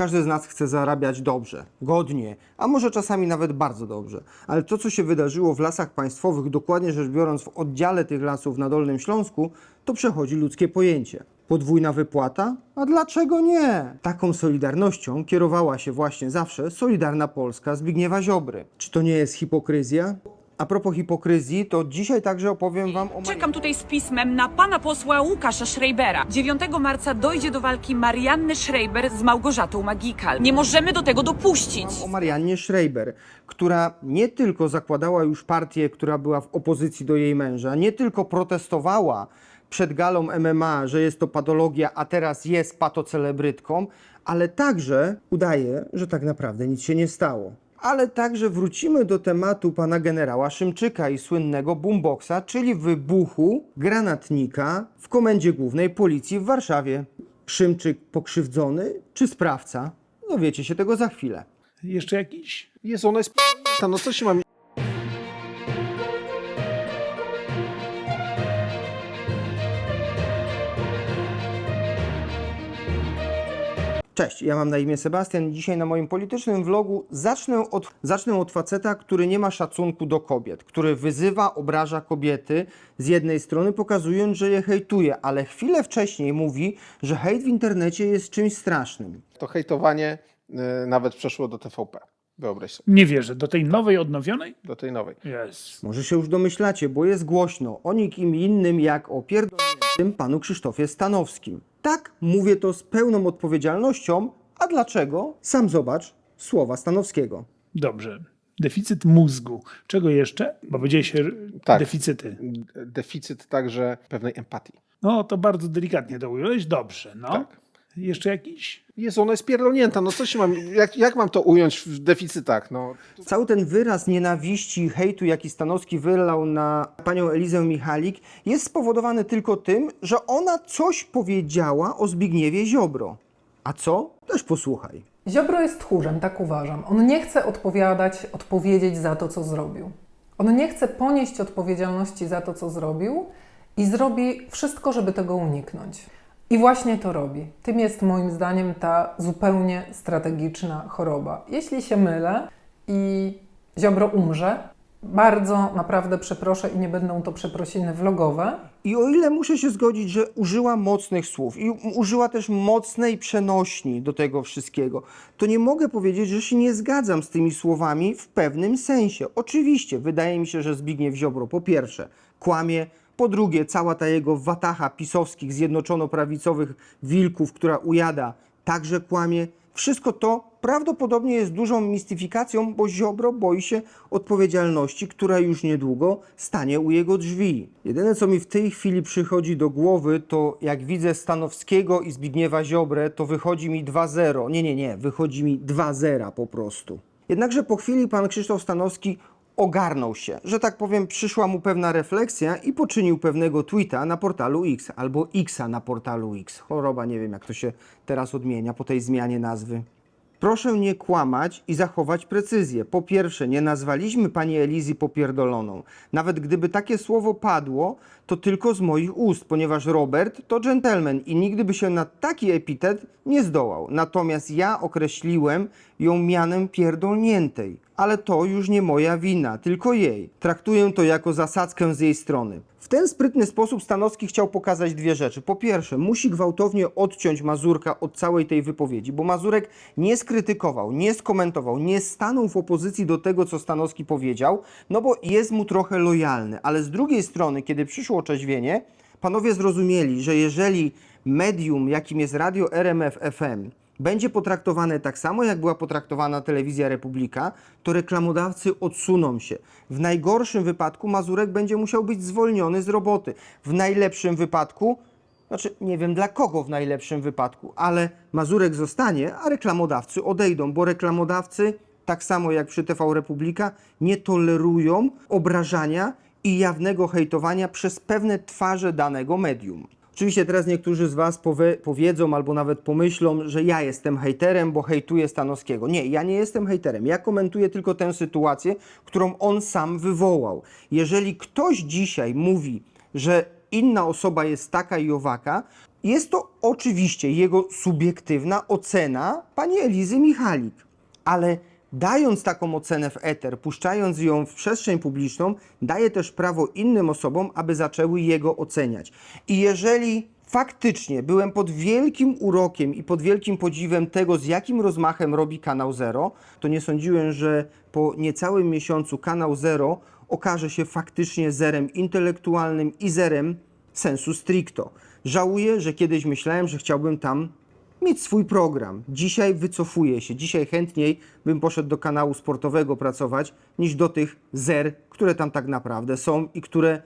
Każdy z nas chce zarabiać dobrze, godnie, a może czasami nawet bardzo dobrze. Ale to, co się wydarzyło w lasach państwowych, dokładnie rzecz biorąc w oddziale tych lasów na Dolnym Śląsku, to przechodzi ludzkie pojęcie. Podwójna wypłata? A dlaczego nie? Taką solidarnością kierowała się właśnie zawsze Solidarna Polska Zbigniewa Ziobry. Czy to nie jest hipokryzja? A propos hipokryzji, to dzisiaj także opowiem Wam o... Czekam tutaj z pismem na pana posła Łukasza Schreibera. 9 marca dojdzie do walki Marianny Schreiber z Małgorzatą Magikal. Nie możemy do tego dopuścić. o Mariannie Schreiber, która nie tylko zakładała już partię, która była w opozycji do jej męża, nie tylko protestowała przed galą MMA, że jest to patologia, a teraz jest patocelebrytką, ale także udaje, że tak naprawdę nic się nie stało. Ale także wrócimy do tematu pana generała Szymczyka i słynnego boomboxa, czyli wybuchu granatnika w Komendzie Głównej Policji w Warszawie. Szymczyk pokrzywdzony czy sprawca? Dowiecie się tego za chwilę. Jeszcze jakiś? Jezu, ona jest no co się. Cześć, ja mam na imię Sebastian. Dzisiaj na moim politycznym vlogu zacznę od, zacznę od faceta, który nie ma szacunku do kobiet, który wyzywa, obraża kobiety z jednej strony, pokazując, że je hejtuje, ale chwilę wcześniej mówi, że hejt w internecie jest czymś strasznym. To hejtowanie y, nawet przeszło do TVP. Wyobraź sobie, Nie wierzę. Do tej nowej, odnowionej? do tej nowej. Jest. Może się już domyślacie, bo jest głośno o nikim innym jak o pierdolniętym panu Krzysztofie Stanowskim. Tak, mówię to z pełną odpowiedzialnością, a dlaczego? Sam zobacz słowa Stanowskiego. Dobrze. Deficyt mózgu. Czego jeszcze? Bo będzie się Tak. deficyty. Deficyt także pewnej empatii. No to bardzo delikatnie to ująłeś. Dobrze. No. Tak. Jeszcze jakiś? Jezu, ona jest pierdolnięta, no co się mam... Jak, jak mam to ująć w deficytach, no? Cały ten wyraz nienawiści, hejtu, jaki Stanowski wylał na panią Elizę Michalik, jest spowodowany tylko tym, że ona coś powiedziała o Zbigniewie Ziobro. A co? Też posłuchaj. Ziobro jest tchórzem, tak uważam. On nie chce odpowiadać, odpowiedzieć za to, co zrobił. On nie chce ponieść odpowiedzialności za to, co zrobił i zrobi wszystko, żeby tego uniknąć. I właśnie to robi. Tym jest moim zdaniem ta zupełnie strategiczna choroba. Jeśli się mylę i Ziobro umrze, bardzo naprawdę przeproszę i nie będą to przeprosiny vlogowe, I o ile muszę się zgodzić, że użyła mocnych słów i użyła też mocnej przenośni do tego wszystkiego, to nie mogę powiedzieć, że się nie zgadzam z tymi słowami w pewnym sensie. Oczywiście, wydaje mi się, że Zbigniew Ziobro po pierwsze kłamie, po drugie cała ta jego watacha pisowskich, zjednoczono-prawicowych wilków, która ujada, także kłamie. Wszystko to prawdopodobnie jest dużą mistyfikacją, bo Ziobro boi się odpowiedzialności, która już niedługo stanie u jego drzwi. Jedyne, co mi w tej chwili przychodzi do głowy, to jak widzę Stanowskiego i Zbigniewa Ziobrę, to wychodzi mi 2-0. Nie, nie, nie, wychodzi mi 2-0 po prostu. Jednakże po chwili pan Krzysztof Stanowski ogarnął się, że tak powiem, przyszła mu pewna refleksja i poczynił pewnego tweeta na portalu X, albo Xa na portalu X. Choroba, nie wiem jak to się teraz odmienia po tej zmianie nazwy. Proszę nie kłamać i zachować precyzję. Po pierwsze, nie nazwaliśmy pani Elizy popierdoloną. Nawet gdyby takie słowo padło, to tylko z moich ust, ponieważ Robert to dżentelmen i nigdy by się na taki epitet nie zdołał. Natomiast ja określiłem ją mianem pierdolniętej. Ale to już nie moja wina, tylko jej. Traktuję to jako zasadzkę z jej strony. W ten sprytny sposób Stanowski chciał pokazać dwie rzeczy. Po pierwsze, musi gwałtownie odciąć Mazurka od całej tej wypowiedzi, bo Mazurek nie skrytykował, nie skomentował, nie stanął w opozycji do tego, co Stanowski powiedział, no bo jest mu trochę lojalny. Ale z drugiej strony, kiedy przyszło otrzeźwienie, panowie zrozumieli, że jeżeli medium, jakim jest radio RMF FM, będzie potraktowane tak samo, jak była potraktowana telewizja Republika, to reklamodawcy odsuną się. W najgorszym wypadku Mazurek będzie musiał być zwolniony z roboty. W najlepszym wypadku, znaczy nie wiem dla kogo w najlepszym wypadku, ale Mazurek zostanie, a reklamodawcy odejdą, bo reklamodawcy, tak samo jak przy TV Republika, nie tolerują obrażania i jawnego hejtowania przez pewne twarze danego medium. Oczywiście teraz niektórzy z Was powie, powiedzą albo nawet pomyślą, że ja jestem hejterem, bo hejtuję Stanowskiego. Nie, ja nie jestem hejterem. Ja komentuję tylko tę sytuację, którą on sam wywołał. Jeżeli ktoś dzisiaj mówi, że inna osoba jest taka i owaka, Jest to oczywiście jego subiektywna ocena pani Elizy Michalik, ale dając taką ocenę w eter, puszczając ją w przestrzeń publiczną, daje też prawo innym osobom, aby zaczęły jego oceniać. I jeżeli faktycznie byłem pod wielkim urokiem i pod wielkim podziwem tego, z jakim rozmachem robi Kanał Zero, to nie sądziłem, że po niecałym miesiącu Kanał Zero okaże się faktycznie zerem intelektualnym i zerem sensu stricto. Żałuję, że kiedyś myślałem, że chciałbym tam mieć swój program. Dzisiaj wycofuję się. Dzisiaj chętniej bym poszedł do kanału sportowego pracować, niż do tych zer, które tam tak naprawdę są i które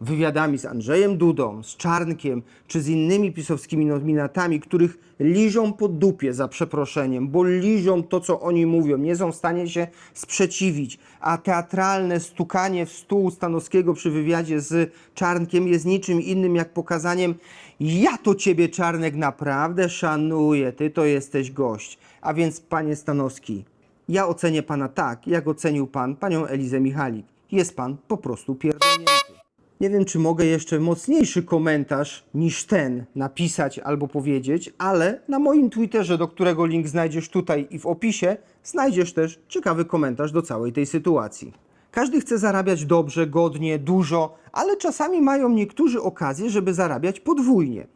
wywiadami z Andrzejem Dudą, z Czarnkiem, czy z innymi pisowskimi nominatami, których liżą po dupie za przeproszeniem, bo liżą to, co oni mówią, nie są w stanie się sprzeciwić, a teatralne stukanie w stół Stanowskiego przy wywiadzie z Czarnkiem jest niczym innym jak pokazaniem ja to ciebie, Czarnek, naprawdę szanuję, ty to jesteś gość. A więc, panie Stanowski, ja ocenię pana tak, jak ocenił pan panią Elizę Michalik. Jest pan po prostu pierdolnięty. Nie wiem, czy mogę jeszcze mocniejszy komentarz niż ten napisać albo powiedzieć, ale na moim Twitterze, do którego link znajdziesz tutaj i w opisie, znajdziesz też ciekawy komentarz do całej tej sytuacji. Każdy chce zarabiać dobrze, godnie, dużo, ale czasami mają niektórzy okazję, żeby zarabiać podwójnie.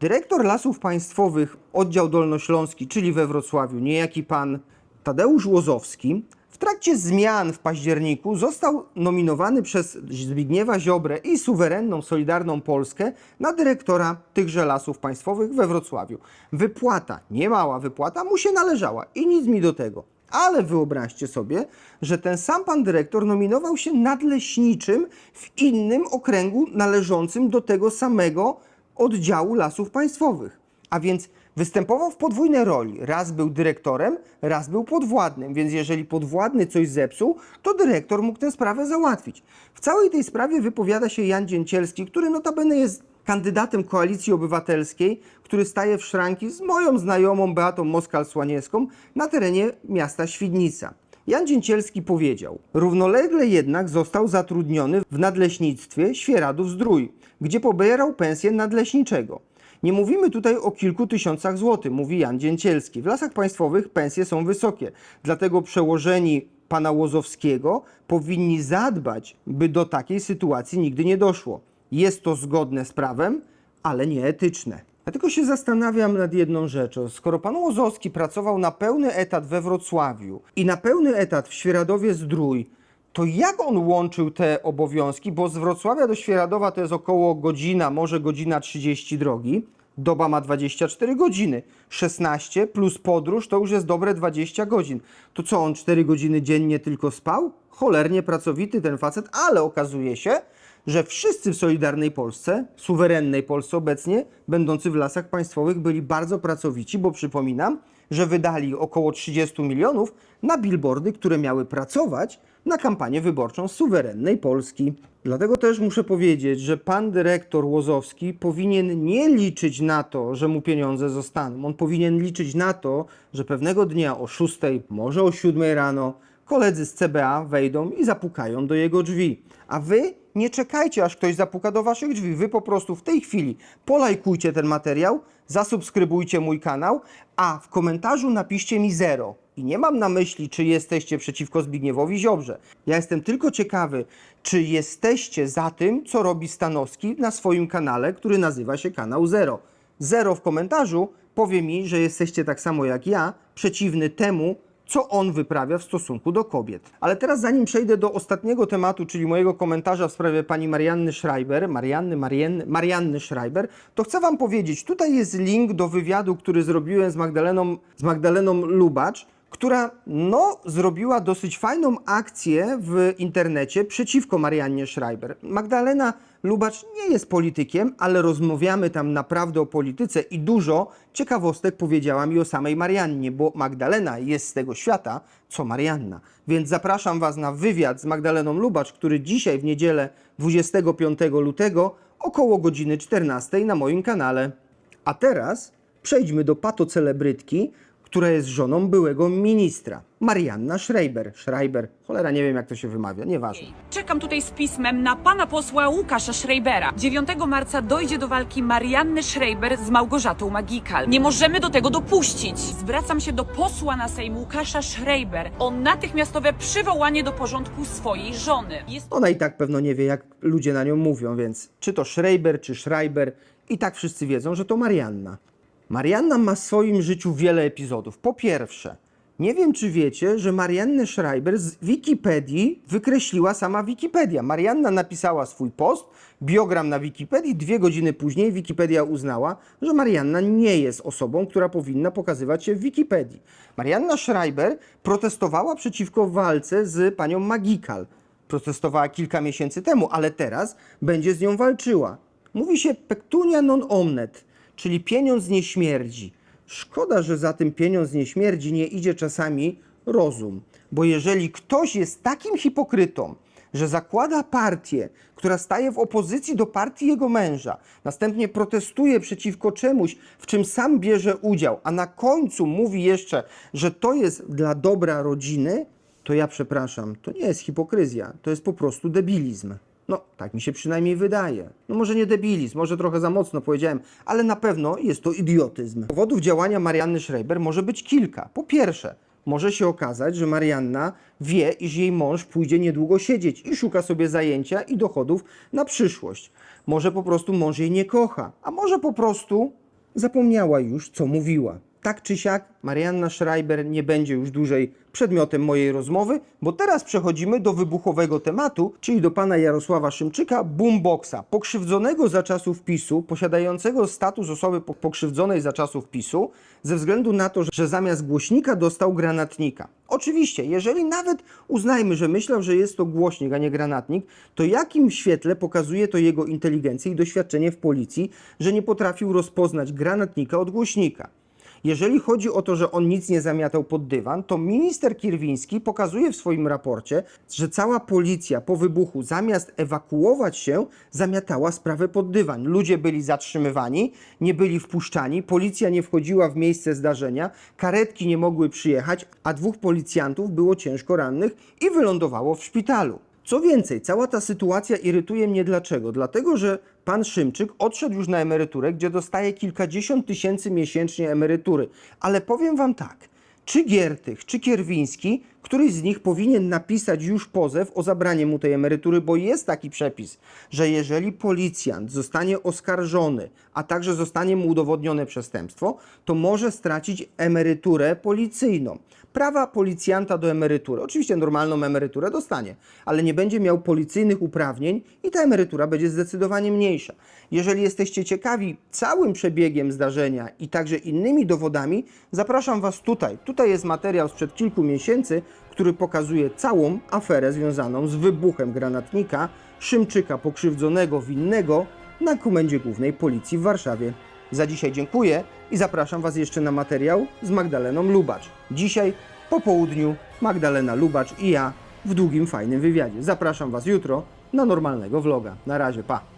Dyrektor Lasów Państwowych, oddział dolnośląski, czyli we Wrocławiu, niejaki pan Tadeusz Łozowski, w trakcie zmian w październiku został nominowany przez Zbigniewa Ziobrę i suwerenną Solidarną Polskę na dyrektora tychże lasów państwowych we Wrocławiu. Wypłata, niemała wypłata, mu się należała i nic mi do tego. Ale wyobraźcie sobie, że ten sam pan dyrektor nominował się nadleśniczym w innym okręgu należącym do tego samego oddziału lasów państwowych. A więc występował w podwójnej roli. Raz był dyrektorem, raz był podwładnym, więc jeżeli podwładny coś zepsuł, to dyrektor mógł tę sprawę załatwić. W całej tej sprawie wypowiada się Jan Dzięcielski, który notabene jest kandydatem Koalicji Obywatelskiej, który staje w szranki z moją znajomą Beatą Moskal-Słaniewską na terenie miasta Świdnica. Jan Dzięcielski powiedział, równolegle jednak został zatrudniony w nadleśnictwie Świeradów-Zdrój, gdzie pobierał pensję nadleśniczego. Nie mówimy tutaj o kilku tysiącach złotych, mówi Jan Dzięcielski. W lasach państwowych pensje są wysokie, dlatego przełożeni pana Łozowskiego powinni zadbać, by do takiej sytuacji nigdy nie doszło. Jest to zgodne z prawem, ale nieetyczne. Ja tylko się zastanawiam nad jedną rzeczą. Skoro pan Łozowski pracował na pełny etat we Wrocławiu i na pełny etat w Świeradowie Zdrój, to jak on łączył te obowiązki? Bo z Wrocławia do Świeradowa to jest około godzina, może godzina 30 drogi. Doba ma 24 godziny. 16 plus podróż to już jest dobre 20 godzin. To co, on 4 godziny dziennie tylko spał? Cholernie pracowity ten facet, ale okazuje się, że wszyscy w Solidarnej Polsce, suwerennej Polsce obecnie, będący w lasach państwowych, byli bardzo pracowici, bo przypominam, że wydali około 30 milionów na billboardy, które miały pracować na kampanię wyborczą suwerennej Polski. Dlatego też muszę powiedzieć, że pan dyrektor Łozowski powinien nie liczyć na to, że mu pieniądze zostaną. On powinien liczyć na to, że pewnego dnia o 6, może o 7 rano koledzy z CBA wejdą i zapukają do jego drzwi. A wy nie czekajcie, aż ktoś zapuka do waszych drzwi. Wy po prostu w tej chwili polajkujcie ten materiał, zasubskrybujcie mój kanał, a w komentarzu napiszcie mi zero. I nie mam na myśli, czy jesteście przeciwko Zbigniewowi Ziobrze. Ja jestem tylko ciekawy, czy jesteście za tym, co robi Stanowski na swoim kanale, który nazywa się Kanał Zero. Zero w komentarzu powie mi, że jesteście tak samo jak ja, przeciwny temu, co on wyprawia w stosunku do kobiet. Ale teraz zanim przejdę do ostatniego tematu, czyli mojego komentarza w sprawie pani Marianny Schreiber, Marianny, Marianny, Marianny Schreiber, to chcę wam powiedzieć, tutaj jest link do wywiadu, który zrobiłem z Magdaleną, z Magdaleną Lubacz, która no, zrobiła dosyć fajną akcję w internecie przeciwko Mariannie Schreiber. Magdalena Lubacz nie jest politykiem, ale rozmawiamy tam naprawdę o polityce i dużo ciekawostek powiedziała mi o samej Mariannie, bo Magdalena jest z tego świata, co Marianna. Więc zapraszam Was na wywiad z Magdaleną Lubacz, który dzisiaj w niedzielę 25 lutego około godziny 14 na moim kanale. A teraz przejdźmy do patocelebrytki, która jest żoną byłego ministra, Marianna Schreiber. Schreiber, cholera, nie wiem jak to się wymawia, nieważne. Czekam tutaj z pismem na pana posła Łukasza Schreibera. 9 marca dojdzie do walki Marianny Schreiber z Małgorzatą Magikal. Nie możemy do tego dopuścić. Zwracam się do posła na Sejm Łukasza Schreiber o natychmiastowe przywołanie do porządku swojej żony. Jest Ona i tak pewno nie wie, jak ludzie na nią mówią, więc czy to Schreiber, czy Schreiber, i tak wszyscy wiedzą, że to Marianna. Marianna ma w swoim życiu wiele epizodów. Po pierwsze, nie wiem, czy wiecie, że Mariannę Schreiber z Wikipedii wykreśliła sama Wikipedia. Marianna napisała swój post, biogram na Wikipedii, dwie godziny później Wikipedia uznała, że Marianna nie jest osobą, która powinna pokazywać się w Wikipedii. Marianna Schreiber protestowała przeciwko walce z panią Magikal protestowała kilka miesięcy temu, ale teraz będzie z nią walczyła. Mówi się pectunia non omnet, czyli pieniądz nie śmierdzi. Szkoda, że za tym pieniądz nie śmierdzi nie idzie czasami rozum, bo jeżeli ktoś jest takim hipokrytą, że zakłada partię, która staje w opozycji do partii jego męża, następnie protestuje przeciwko czemuś, w czym sam bierze udział, a na końcu mówi jeszcze, że to jest dla dobra rodziny, to ja przepraszam, to nie jest hipokryzja, to jest po prostu debilizm. No, tak mi się przynajmniej wydaje. No może nie debilizm, może trochę za mocno powiedziałem, ale na pewno jest to idiotyzm. Powodów działania Marianny Schreiber może być kilka. Po pierwsze, może się okazać, że Marianna wie, iż jej mąż pójdzie niedługo siedzieć i szuka sobie zajęcia i dochodów na przyszłość. Może po prostu mąż jej nie kocha, a może po prostu zapomniała już, co mówiła. Tak czy siak, Marianna Schreiber nie będzie już dłużej przedmiotem mojej rozmowy, bo teraz przechodzimy do wybuchowego tematu, czyli do pana Jarosława Szymczyka, boomboxa, pokrzywdzonego za czasów PiSu, posiadającego status osoby po- pokrzywdzonej za czasów PiSu, ze względu na to, że zamiast głośnika dostał granatnika. Oczywiście, jeżeli nawet uznajmy, że myślał, że jest to głośnik, a nie granatnik, to jakim świetle pokazuje to jego inteligencję i doświadczenie w policji, że nie potrafił rozpoznać granatnika od głośnika? Jeżeli chodzi o to, że on nic nie zamiatał pod dywan, to minister Kierwiński pokazuje w swoim raporcie, że cała policja po wybuchu zamiast ewakuować się, zamiatała sprawę pod dywan. Ludzie byli zatrzymywani, nie byli wpuszczani, policja nie wchodziła w miejsce zdarzenia, karetki nie mogły przyjechać, a dwóch policjantów było ciężko rannych i wylądowało w szpitalu. Co więcej, cała ta sytuacja irytuje mnie dlaczego? Dlatego, że pan Szymczyk odszedł już na emeryturę, gdzie dostaje kilkadziesiąt tysięcy miesięcznie emerytury. Ale powiem wam tak, czy Giertych, czy Kierwiński, któryś z nich powinien napisać już pozew o zabranie mu tej emerytury, bo jest taki przepis, że jeżeli policjant zostanie oskarżony, a także zostanie mu udowodnione przestępstwo, to może stracić emeryturę policyjną. Prawa policjanta do emerytury. Oczywiście normalną emeryturę dostanie, ale nie będzie miał policyjnych uprawnień i ta emerytura będzie zdecydowanie mniejsza. Jeżeli jesteście ciekawi całym przebiegiem zdarzenia i także innymi dowodami, zapraszam Was tutaj. Tutaj jest materiał sprzed kilku miesięcy, który pokazuje całą aferę związaną z wybuchem granatnika Szymczyka pokrzywdzonego winnego na Komendzie Głównej Policji w Warszawie. Za dzisiaj dziękuję i zapraszam Was jeszcze na materiał z Magdaleną Lubacz. Dzisiaj po południu Magdalena Lubacz i ja w długim, fajnym wywiadzie. Zapraszam Was jutro na normalnego vloga. Na razie, pa!